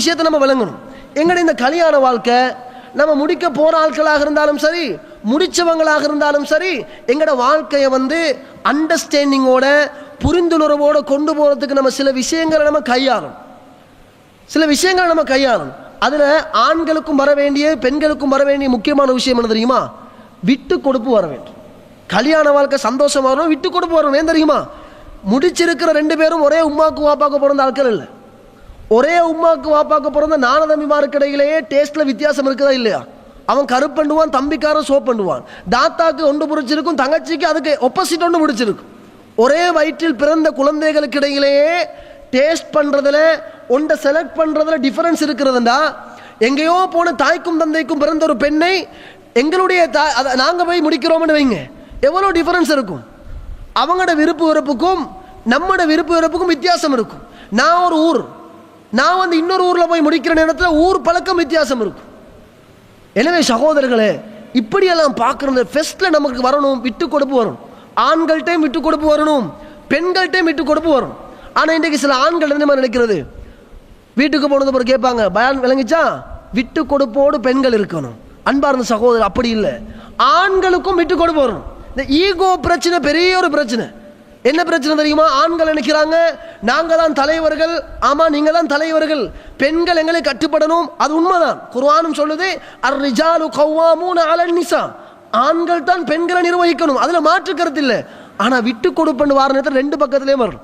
விஷயத்தை நம்ம விளங்கணும். எங்கட இந்த கல்யாண வாழ்க்கை நம்ம முடிக்க போற ஆட்களாக இருந்தாலும் சரி முடிச்சவங்களாக இருந்தாலும் சரி எங்கட வாழ்க்கையை வந்து அண்டர்ஸ்டாண்டிங்கோட புரிந்துணர்வோட கொண்டு போறதுக்கு நம்ம சில விஷயங்களை நம்ம கையாளணும். சில விஷயங்களை நம்ம கையாளணும். அதில் ஆண்களுக்கும் வர வேண்டிய பெண்களுக்கும் வர வேண்டிய முக்கியமான விஷயம் என்ன தெரியுமா? விட்டு கொடுப்பு வர வேண்டும். கல்யாண வாழ்க்கை சந்தோஷமாக வரணும் விட்டு கொடுப்பு வரணும். ஏன் தெரியுமா? முடிச்சிருக்கிற ரெண்டு பேரும் ஒரே உமாக்கு வாப்பாக்கு பிறந்த ஆட்கள் இல்லை. ஒரே உமாவுக்கு வாப்பாவுக்கு பிறந்த நான தம்பிமாருக்கு இடையிலேயே டேஸ்ட்டில் வித்தியாசம் இருக்குதா இல்லையா? அவன் கருப்பண்டுவான் தம்பிக்காரன் சோப் பண்ணுவான். தாத்தாக்கு ஒன்று பிடிச்சிருக்கும் தங்கச்சிக்கு அதுக்கு ஒப்போசிட் ஒன்று பிடிச்சிருக்கும் ஒரே வயிற்றில் பிறந்த குழந்தைகளுக்கு இடையிலேயே டேஸ்ட் பண்ணுறதுல ஒன்றை செலக்ட் பண்ணுறதுல டிஃபரன்ஸ் இருக்கிறதுண்டா? எங்கேயோ போன தாய்க்கும் தந்தைக்கும் பிறந்த ஒரு பெண்ணை எங்களுடைய தாய் அதை நாங்கள் போய் முடிக்கிறோம்னு வைங்க. எவ்வளோ டிஃபரன்ஸ் இருக்கும்? அவங்களோட விருப்பு வெறுப்புக்கும் நம்மளோட விருப்பு வெறுப்புக்கும் வித்தியாசம் இருக்கும். நான் ஒரு ஊர். நான் வந்து இன்னொரு ஊரில் போய் முடிக்கிற நேரத்தில் ஊர் பழக்கம் வித்தியாசம் இருக்கும். எனவே சகோதரர்களே இப்படியெல்லாம் பார்க்குறது ஃபெஸ்ட்டில் நமக்கு வரணும் விட்டு கொடுப்பு வரும் ஆண்கள்கிட்டையும் விட்டு கொடுப்பு வரணும் பெண்கள்கிட்டையும் விட்டு கொடுப்பு வரணும். ஆனால் இன்றைக்கு சில ஆண்கள் என்ன மாதிரி நினைக்கிறது? வீட்டுக்கு போனது பிறகு கேட்பாங்க பயான் விளங்கிச்சா? விட்டு கொடுப்போடு பெண்கள் இருக்கணும். அன்பார்ந்த சகோதரர் அப்படி இல்லை. ஆண்களுக்கும் விட்டு கொடுப்பு வரணும். இந்த ஈகோ பிரச்சனை பெரிய ஒரு பிரச்சனை. என்ன பிரச்சனை தெரியுமா? ஆண்கள் நினைக்கிறாங்க நாங்கள் தான் தலைவர்கள். ஆமா நீங்கள் தான் தலைவர்கள். பெண்கள் எங்களை கட்டுப்படணும். அது உண்மைதான். குர்வானும் சொல்லுது அர் ரிஜாலு கவ்வாமூன அலன் நிசா. ஆண்கள் தான் பெண்களை நிர்வகிக்கணும். அதில் மாற்று கருத்து இல்லை. ஆனால் விட்டு கொடுப்பன்னு வார நேரத்தில் ரெண்டு பக்கத்திலேயும் வரும்.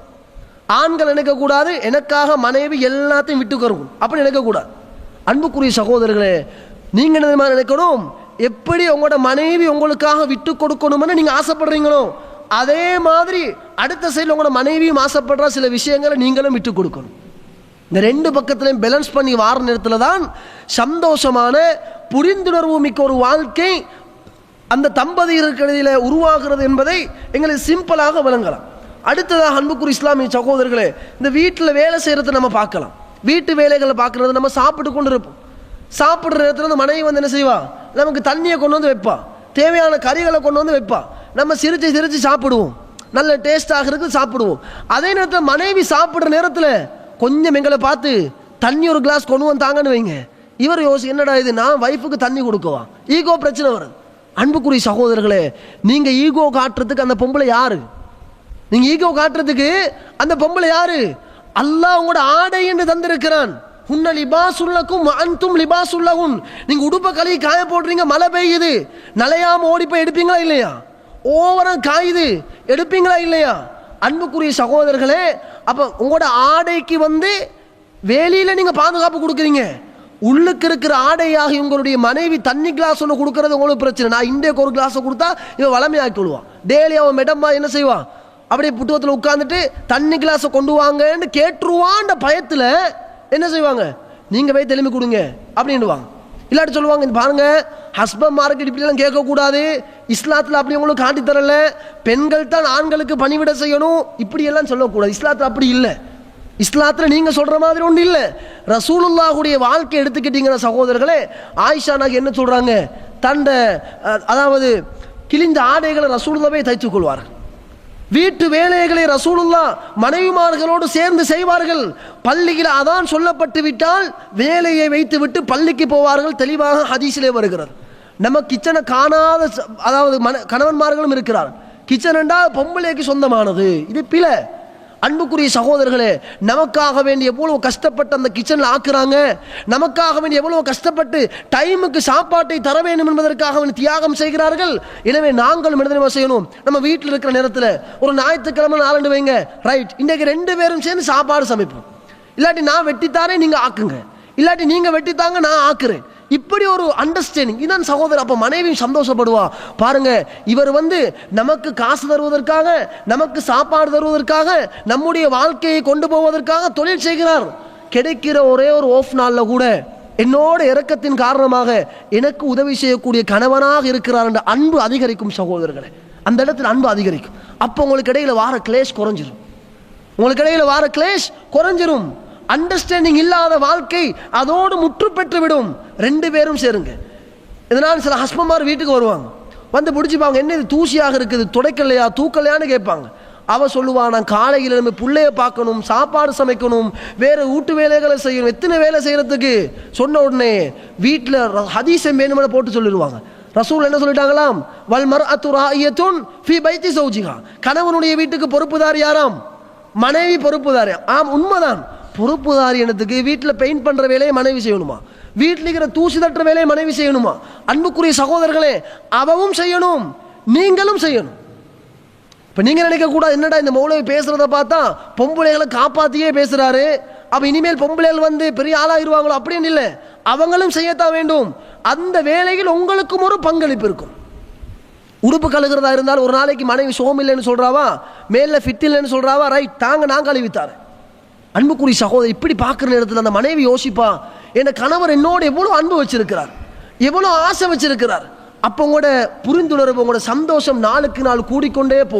ஆண்கள் நினைக்கக்கூடாது எனக்காக மனைவி எல்லாத்தையும் விட்டு கருவும். அப்படி நினைக்கக்கூடாது. அன்புக்குரிய சகோதரர்களே நீங்கள் என்ன நினைக்கணும்? எப்படி உங்களோட மனைவி உங்களுக்காக விட்டு கொடுக்கணும்னு நீங்கள் ஆசைப்படுறீங்களோ அதே மாதிரி அடுத்த சைடில் உங்களோட மனைவியும் ஆசைப்படுற சில விஷயங்களை நீங்களும் விட்டு கொடுக்கணும். இந்த ரெண்டு பக்கத்துலையும் பேலன்ஸ் பண்ணி வார நேரத்தில் தான் சந்தோஷமான புரிந்துணர்வு மிக்க ஒரு வாழ்க்கை அந்த தம்பதியர்களிடையில உருவாகிறது என்பதை எங்களுக்கு சிம்பிளாக விளங்கலாம். அடுத்ததாக அன்புக்குரிய இஸ்லாமிய சகோதரர்களே இந்த வீட்டில் வேலை செய்கிறத நம்ம பார்க்கலாம். வீட்டு வேலைகளை பார்க்குறது நம்ம சாப்பிட்டு கொண்டு இருப்போம் சாப்பிட்ற நேரத்தில் வந்து மனைவி வந்து என்ன செய்வா? நமக்கு தண்ணியை கொண்டு வந்து வைப்பா. தேவையான கறிகளை கொண்டு வந்து வைப்பா. நம்ம சிரித்து சிரித்து சாப்பிடுவோம். நல்ல டேஸ்டாக இருக்குது சாப்பிடுவோம். அதே நேரத்தில் மனைவி சாப்பிட்ற நேரத்தில் கொஞ்சம் எங்களை பார்த்து தண்ணி ஒரு கிளாஸ் கொண்டு வந்து தாங்கன்னு வைங்க. இவர் யோசி என்னடா இது? நான் வைஃபுக்கு தண்ணி கொடுக்கவா? ஈகோ பிரச்சனை வருது அன்புக்குரிய சகோதரர்களே நீங்கள் ஈகோ காட்டுறதுக்கு அந்த பொம்பளை யாரு? நீங்கள் ஈகோ காட்டுறதுக்கு அந்த பொம்பளை யாரு? அல்லாஹ் உங்களோட ஆடை என்று தந்திருக்கிறான். உன்ன லிபாசுல்லக்கும் அன்தும் லிபாசுல்லகும் நீங்கள் உடுப்ப கழுவி காய போடுறீங்க மழை பெய்யுது. நலையாம ஓடி போய் எடுப்பீங்களா இல்லையா? ஓவரம் காயுது. எடுப்பீங்களா இல்லையா? அன்புக்குரிய சகோதரர்களே அப்போ உங்களோட ஆடைக்கு வந்து வேலியில் நீங்கள் பாதுகாப்பு கொடுக்குறீங்க. உள்ளுக்கு இருக்கிற ஆடையாக உங்களுடைய மனைவி தண்ணி கிளாஸ் ஒன்று கொடுக்கறது உங்களுக்கு பிரச்சனை. நான் இந்தியாவுக்கு ஒரு கிளாஸை கொடுத்தா இவன் வளமையாக்கி விடுவான் டெய்லி அவன் மேடம்மா என்ன செய்வான்? அப்படியே புட்டுவத்தில் உட்காந்துட்டு தண்ணி கிளாஸை கொண்டு வாங்கன்னு கேட்டுருவான்ற பயத்தில் என்ன செய்வாங்க? நீங்கள் போய் திரும்பி கொடுங்க. அப்படின்னுவாங்க. இல்லாட்டி சொல்லுவாங்க இது பாருங்க ஹஸ்பண்ட் மார்க்கெட் இப்படிலாம் கேட்கக்கூடாது. இஸ்லாத்தில் அப்படி உங்களுக்கு காட்டி தரல. பெண்கள் தான் ஆண்களுக்கு பணிவிட செய்யணும். இப்படியெல்லாம் சொல்லக்கூடாது. இஸ்லாத்தில் அப்படி இல்லை. இஸ்லாத்தில் நீங்கள் சொல்கிற மாதிரி ஒன்றும் இல்லை. ரசூலுல்லாஹுடைய வாழ்க்கை எடுத்துக்கிட்டீங்கன்னா சகோதரர்களே ஆயிஷா நாக்கு என்ன சொல்கிறாங்க தண்ட அதாவது கிழிந்த ஆடைகளை ரசூலுல்லாவே தைத்துக் கொள்வார்கள். வீட்டு வேலைகளை ரசூலுல்லா மனைவிமார்களோடு சேர்ந்து செய்வார்கள். பள்ளியில் அதான் சொல்லப்பட்டு விட்டால் வேலையை வைத்து விட்டு பள்ளிக்கு போவார்கள். தெளிவாக ஹதீஸிலே வருகிறது. நம்ம கிச்சனை காணாத அதாவது மன கணவன்மார்களும் இருக்கிறார் கிச்சன் என்றால் பொம்பளைக்கு சொந்தமானது. இது பிழை. அன்புக்குரிய சகோதரர்களே நமக்காக வேண்டி எவ்வளவு கஷ்டப்பட்டு அந்த கிச்சனில் ஆக்குறாங்க நமக்காக வேண்டி எவ்வளவு கஷ்டப்பட்டு டைமுக்கு சாப்பாட்டை தர வேண்டும் என்பதற்காக அவன் தியாகம் செய்கிறார்கள். எனவே நாங்களும் என்ன செய்யணும்? நம்ம வீட்டில் இருக்கிற நேரத்தில் ஒரு ஞாயிற்றுக்கிழமை நாலண்டு வைங்க. ரைட் இன்றைக்கு ரெண்டு பேரும் சேர்ந்து சாப்பாடு சமைப்போம். இல்லாட்டி நான் வெட்டித்தாரே நீங்கள் ஆக்குங்க. இல்லாட்டி நீங்கள் வெட்டித்தாங்க நான் ஆக்குறேன். இப்படி ஒரு அண்டர்ஸ்டாண்டிங் இதான் சகோதரர் அப்போ மனைவியும் சந்தோஷப்படுவா. பாருங்க இவர் வந்து நமக்கு காசு தருவதற்காக நமக்கு சாப்பாடு தருவதற்காக நம்முடைய வாழ்க்கையை கொண்டு போவதற்காக தொழில் செய்கிறார். கிடைக்கிற ஒரே ஒரு ஓஃப் நாளில் கூட என்னோட இறக்கத்தின் காரணமாக எனக்கு உதவி செய்யக்கூடிய கணவனாக இருக்கிறார் என்ற அன்பு அதிகரிக்கும் சகோதரர்களே. அந்த இடத்துல அன்பு அதிகரிக்கும். அப்போ உங்களுக்கு இடையில வார கிளேஷ் குறைஞ்சிரும். உங்களுக்கு இடையில வார கிளேஷ் குறைஞ்சிரும். அண்டர்ஸ்டாண்டிங் இல்லாத வாழ்க்கை அதோடு முற்று பெற்று விடும் ரெண்டு பேரும் சேருங்க. இதனால் சில ஹஸ்பண்ட்மார் வீட்டுக்கு வருவாங்க. வந்து பிடிச்சிப்பாங்க என்ன இது தூசியாக இருக்குது? துடைக்கலையா? தூக்கலையான்னு கேட்பாங்க. அவள் சொல்லுவா நான் காலையில் நம்ம பிள்ளைய பார்க்கணும் சாப்பாடு சமைக்கணும் வேறு வீட்டு வேலைகளை செய்யணும் எத்தனை வேலை செய்கிறதுக்கு சொன்ன உடனே வீட்டில் ஹதீசம் வேணுமென போட்டு சொல்லிடுவாங்க. ரசூல் என்ன சொல்லிட்டாங்களாம்? வல் மர் அத்துராயத்துன் ஃபி பைத்தி சௌஜிகா கணவனுடைய வீட்டுக்கு பொறுப்புதார் யாராம்? மனைவி பொறுப்புதார். ஆம் உண்மைதான். பொறுப்புதாரியனத்துக்கு வீட்டில் பெயிண்ட் பண்ணுற வேலையை மனைவி செய்யணுமா? வீட்டில் இருக்கிற தூசி தட்டுற வேலையை மனைவி செய்யணுமா? அன்புக்குரிய சகோதரர்களே அவவும் செய்யணும் நீங்களும் செய்யணும். இப்போ நீங்கள் நினைக்கக்கூடாது என்னடா இந்த மௌலவி பேசுகிறத பார்த்தா பொம்பளைகளை காப்பாற்றியே பேசுகிறாரு அப்போ இனிமேல் பொம்பளைகள் வந்து பெரிய ஆளாகிடுவாங்களோ அப்படின்னு இல்லை. அவங்களும் செய்யத்தான் வேண்டும். அந்த வேலையில் உங்களுக்கும் ஒரு பங்களிப்பு இருக்கும். உடுப்பு கழுகிறதா இருந்தாலும் ஒரு நாளைக்கு மனைவி சோம் இல்லைன்னு சொல்கிறாவா மேலே ஃபிட் இல்லைன்னு சொல்கிறாவா ரைட் தாங்க நான் கழுவித்தாரேன் அன்புக்குரிய சகோதரி இப்படி பார்க்குற நேரத்தில் அந்த மனைவி யோசிப்பா என் கணவர் என்னோட எவ்வளோ அன்பு வச்சிருக்கிறார் எவ்வளோ ஆசை வச்சிருக்கிறார். அப்போ உங்களோட புரிந்துணர்வு உங்களோட சந்தோஷம் நாளுக்கு நாள் கூடிக்கொண்டே போ